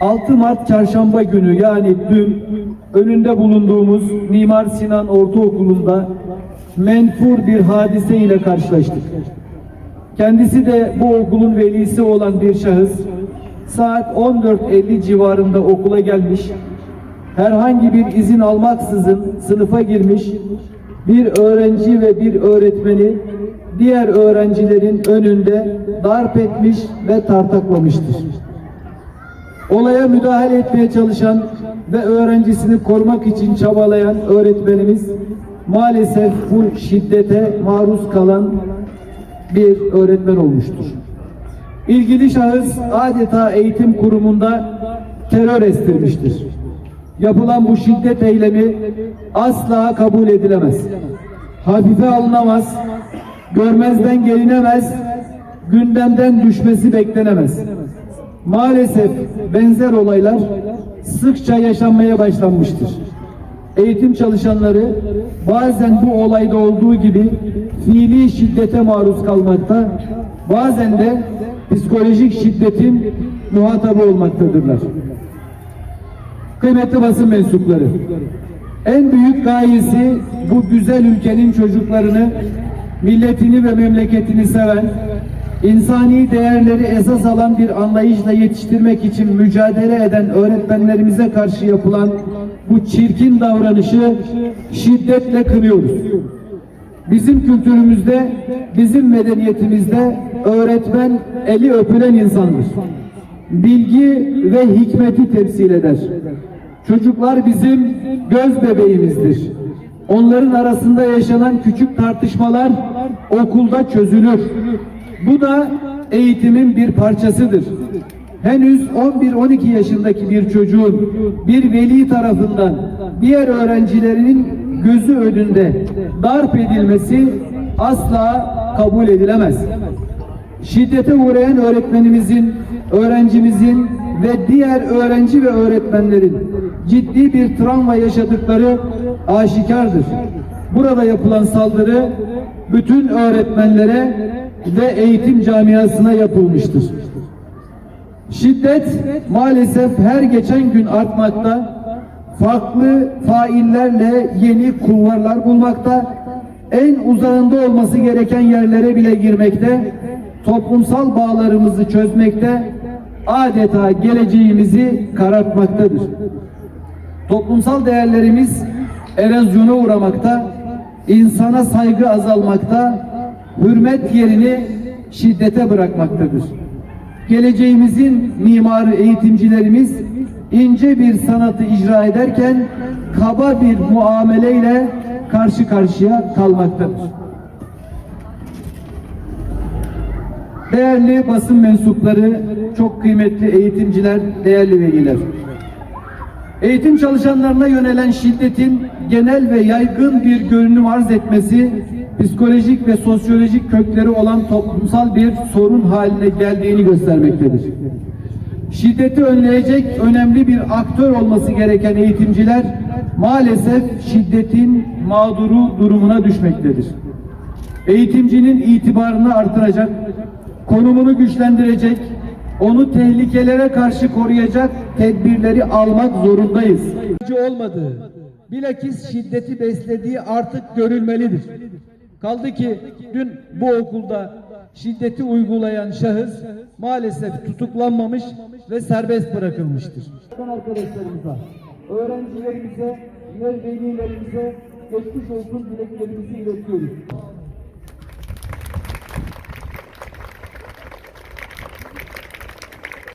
...6 Mart Çarşamba günü yani dün önünde bulunduğumuz Mimar Sinan Ortaokulu'nda menfur bir hadise ile karşılaştık. Kendisi de bu okulun velisi olan bir şahıs saat 14.50 civarında okula gelmiş, herhangi bir izin almaksızın sınıfa girmiş, bir öğrenci ve bir öğretmeni diğer öğrencilerin önünde darp etmiş ve tartaklamıştır. Olaya müdahale etmeye çalışan ve öğrencisini korumak için çabalayan öğretmenimiz maalesef bu şiddete maruz kalan bir öğretmen olmuştur. İlgili şahıs adeta eğitim kurumunda terör estirmiştir. Yapılan bu şiddet eylemi asla kabul edilemez. Hafife alınamaz, görmezden gelinemez, gündemden düşmesi beklenemez. Maalesef benzer olaylar sıkça yaşanmaya başlanmıştır. Eğitim çalışanları bazen bu olayda olduğu gibi fiili şiddete maruz kalmakta, bazen de psikolojik şiddetin muhatabı olmaktadırlar. Kıymetli basın mensupları, en büyük gayesi bu güzel ülkenin çocuklarını, milletini ve memleketini seven, insani değerleri esas alan bir anlayışla yetiştirmek için mücadele eden öğretmenlerimize karşı yapılan bu çirkin davranışı şiddetle kınıyoruz. Bizim kültürümüzde, bizim medeniyetimizde öğretmen eli öpülen insandır. Bilgi ve hikmeti temsil eder. Çocuklar bizim göz bebeğimizdir. Onların arasında yaşanan küçük tartışmalar okulda çözülür. Bu da eğitimin bir parçasıdır. Henüz 11-12 yaşındaki bir çocuğun bir veli tarafından diğer öğrencilerinin gözü önünde darp edilmesi asla kabul edilemez. Şiddete uğrayan öğretmenimizin, öğrencimizin ve diğer öğrenci ve öğretmenlerin ciddi bir travma yaşadıkları aşikardır. Burada yapılan saldırı bütün öğretmenlere ve eğitim camiasına yapılmıştır. Şiddet maalesef her geçen gün artmakta, farklı faillerle yeni kulvarlar bulmakta, en uzağında olması gereken yerlere bile girmekte, toplumsal bağlarımızı çözmekte, adeta geleceğimizi karartmaktadır. Toplumsal değerlerimiz erozyona uğramakta, insana saygı azalmakta, hürmet yerini şiddete bırakmaktadır. Geleceğimizin mimarı eğitimcilerimiz ince bir sanatı icra ederken kaba bir muameleyle karşı karşıya kalmaktadır. Değerli basın mensupları, çok kıymetli eğitimciler, değerli veliler. Eğitim çalışanlarına yönelen şiddetin genel ve yaygın bir görünüm arz etmesi, psikolojik ve sosyolojik kökleri olan toplumsal bir sorun haline geldiğini göstermektedir. Şiddeti önleyecek önemli bir aktör olması gereken eğitimciler maalesef şiddetin mağduru durumuna düşmektedir. Eğitimcinin itibarını artıracak, konumunu güçlendirecek, onu tehlikelere karşı koruyacak tedbirleri almak zorundayız. olmadığı, bilakis şiddeti beslediği artık görülmelidir. Kaldı ki dün bu okulda şiddeti uygulayan şahıs maalesef tutuklanmamış ve serbest bırakılmıştır. Arkadaşlarımıza, öğrencilerimize ve velilerimize geçmiş olsun dileklerimizi iletiyoruz.